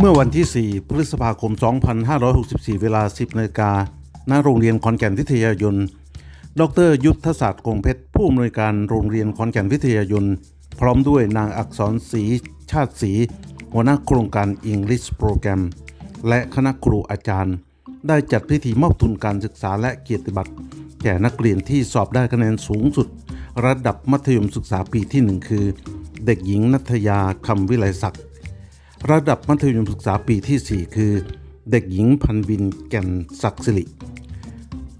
เมื่อวันที่ 4 พฤษภาคม 2564 เวลา 10นาฬิกาณโรงเรียนขอนแก่นวิทยายน ดรยุทธศาสตร์คงเพชร ผู้อำนวยการโรงเรียนขอนแก่นวิทยายน พร้อมด้วยนางอักษรศรีชาติศรีหัวหน้าโครงการ English Program และคณะครูอาจารย์ ได้จัดพิธีมอบทุนการศึกษาและเกียรติบัตร แก่นักเรียนที่สอบได้คะแนนสูงสุด ระดับมัธยมศึกษาปีที่ 1 คือ เด็กหญิงนัทยาคำวิไลศักดิ์ ระดับมัธยมศึกษาปีที่ 4 คือ เด็กหญิงพันวินแก่นศักดิ์สิริ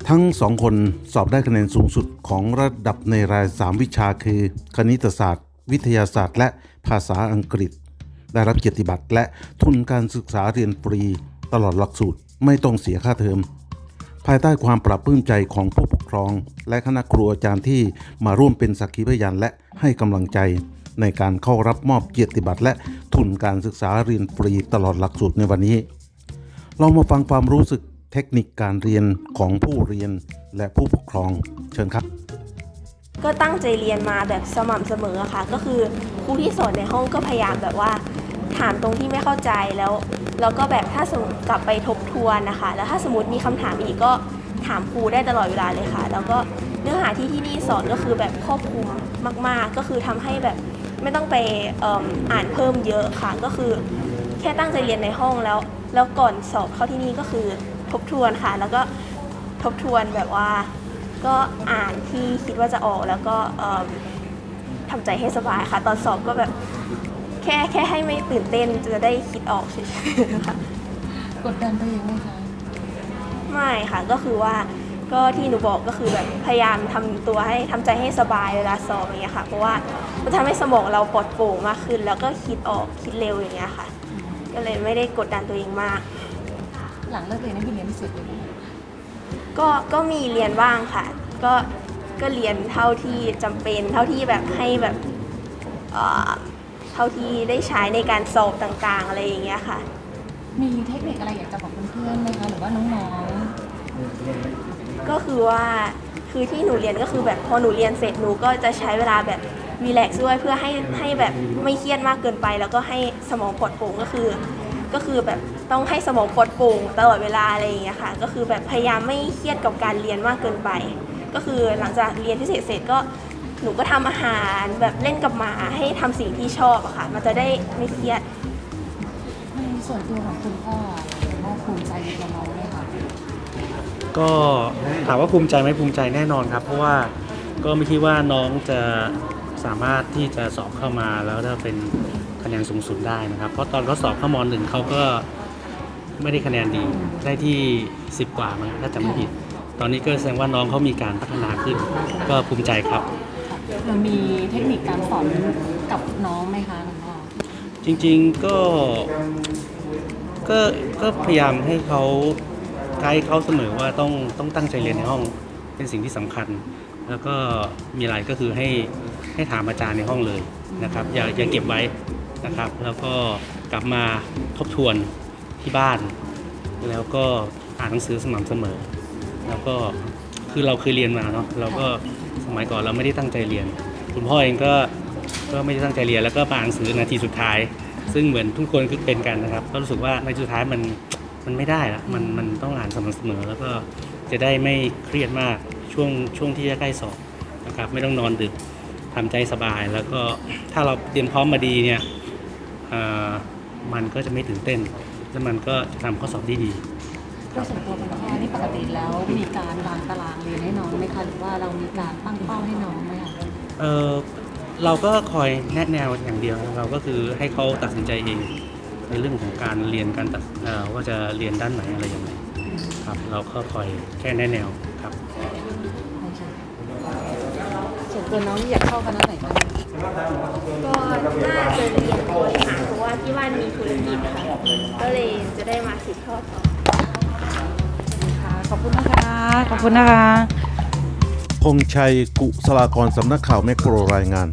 ทั้งสองคนสอบได้คะแนนสูงสุดของระดับในราย 3 วิชาคือ คณิตศาสตร์ วิทยาศาสตร์ และภาษาอังกฤษ ได้รับเกียรติบัตรและทุนการศึกษาเรียนฟรีตลอดหลักสูตรไม่ต้องเสียค่าเทอม ภายใต้ความปรับปลื้มใจของผู้ปกครอง และคณะครูอาจารย์ที่มาร่วมเป็นสักขีพยานและให้กำลังใจในการเข้ารับมอบเกียรติบัตรและ ทุนการศึกษาเรียนฟรีตลอดหลักสูตรในวันนี้ เรามาฟังความรู้สึกเทคนิคการเรียนของผู้เรียนและผู้ปกครองเชิญครับ ก็ตั้งใจเรียนมาแบบสม่ำเสมอค่ะ ก็คือครูที่สอนในห้องก็พยายามแบบว่า ถามตรงที่ไม่เข้าใจแล้วแล้วก็แบบถ้าสมมติกลับไปทบทวนนะคะ แล้วถ้าสมมติมีคำถามอีกก็ถามครูได้ตลอดเวลาเลยค่ะ แล้วก็เนื้อหาที่ที่นี่สอนก็คือแบบครอบคลุมมาก ๆ ก็คือทำให้แบบ ไม่ต้องไปเอิ่มอ่านเพิ่มเยอะค่ะก็คือ แค่ตั้งใจเรียนในห้องแล้ว แล้วก่อนสอบเข้าที่นี่ก็คือทบทวนค่ะ แล้วก็ทบทวนแบบว่า ก็อ่านที่คิดว่าจะออกแล้วก็เอิ่มทำใจให้สบายค่ะ ตอนสอบก็แบบแค่แค่ให้ไม่ตื่นเต้นจะได้คิดออกเฉยๆค่ะกดดันตัวเองไหมคะไม่ค่ะก็คือว่า ก็ที่หนูบอกก็คือแบบพยายามทำตัวให้ทำใจให้สบายเวลาสอบอย่างเงี้ยค่ะ เพราะว่ามันทำให้สมองเราปลอดโปร่งมากขึ้น แล้วก็คิดออกคิดเร็วอย่างเงี้ยค่ะ ก็เลยไม่ได้กดดันตัวเองมาก หลังเลิกเรียนได้มีเรียนพิเศษเลยไหมก็ก็มีเรียนบ้างค่ะ ก็ก็เรียนเท่าที่จำเป็นเท่าที่แบบให้แบบเอ่อเท่าที่ได้ใช้ในการสอบต่างๆ อะไรอย่างเงี้ยค่ะ มีเทคนิคอะไรอยากจะบอกเพื่อนๆไหมคะหรือว่าน้อง ก็คือว่าคือที่หนูเรียนก็คือแบบพอหนูเรียนเสร็จหนูก็จะใช้เวลาแบบรีแลกซ์ด้วยเพื่อให้ให้แบบไม่เครียดมากเกินไป แล้วก็ให้สมองปลอดโปร่งก็คือ ก็คือแบบต้องให้สมองปลอดโปร่งตลอดเวลาอะไรอย่างเงี้ยค่ะ ก็คือแบบพยายามไม่เครียดกับการเรียนมากเกินไป ก็คือหลังจากเรียนพิเศษเสร็จก็หนูก็ทำอาหารแบบเล่นกับหมาให้ทำสิ่งที่ชอบอะค่ะ มันจะได้ไม่เครียดในส่วนตัวของคุณพ่อคุณพ่อภูมิใจในตัวน้องไหมคะ ก็ถามว่าภูมิใจไหมภูมิใจแน่นอนครับ เพราะว่าก็ไม่คิดว่าน้องจะสามารถที่จะสอบเข้ามาแล้วจะเป็นคะแนนสูงสุดได้นะครับ เพราะตอนเขาสอบเข้ามหนึ่งเขาก็ไม่ได้คะแนนดีได้ที่ 10 กว่ามั้งถ้าจำไม่ผิด ตอนนี้ก็แสดงว่าน้องเขามีการพัฒนาขึ้น ก็ภูมิใจครับเรามีเทคนิคการสอนกับน้องไหมคะคุณพ่อจริงๆก็ก็ก็พยายามให้เขา ไกด์เขาเสมอว่าต้องต้องตั้งใจเรียนในห้องเป็นสิ่งที่สำคัญ แล้วก็มีอะไรก็คือให้ให้ถามอาจารย์ในห้องเลยนะครับ อย่าอย่าเก็บไว้นะครับ แล้วก็กลับมาทบทวนที่บ้าน แล้วก็อ่านหนังสือสม่ำเสมอ แล้วก็คือเราเคยเรียนมาเนาะเราก็สมัยก่อนเราไม่ได้ตั้งใจเรียน คุณพ่อเองก็ก็ไม่ได้ตั้งใจเรียนแล้วก็มาอ่านหนังสือนาทีสุดท้าย ซึ่งเหมือนทุกคนคือเป็นกันนะครับ ก็รู้สึกว่าในสุดท้ายมัน มันไม่ได้ละมันมันต้องอ่านสม่ำเสมอ แล้วก็จะได้ไม่เครียดมากช่วงช่วงที่จะใกล้สอบนะครับไม่ต้องนอนดึกทำใจสบาย แล้วก็ถ้าเราเตรียมพร้อมมาดีเนี่ยเอ่อมันก็จะไม่ตื่นเต้น แล้วมันก็จะทำข้อสอบได้ดีโดยส่วนตัวคุณพ่อนี่ปกติแล้วมีการวางตารางเรียนให้น้องไหมคะหรือว่าเรามีการตั้งเป้าให้น้องไหมคะเออเราก็คอยแนะแนวอย่างเดียวเราก็คือให้เขาตัดสินใจเอง ในเรื่องของการเรียนการตัดเอ่อว่าจะเรียนด้านไหนอะไรยังไงครับ เราก็คอยแค่แนะแนวครับส่วนตัวน้องอยากเข้าคณะไหนคะก็น่าจะเรียนบริหารเพราะว่าที่บ้านมีธุรกิจค่ะก็เลยจะได้มาสืบทอดต่อค่ะขอบคุณนะคะ ขอบคุณนะคะพงชัยกุศลากรสำนักข่าวแมกโกรรายงาน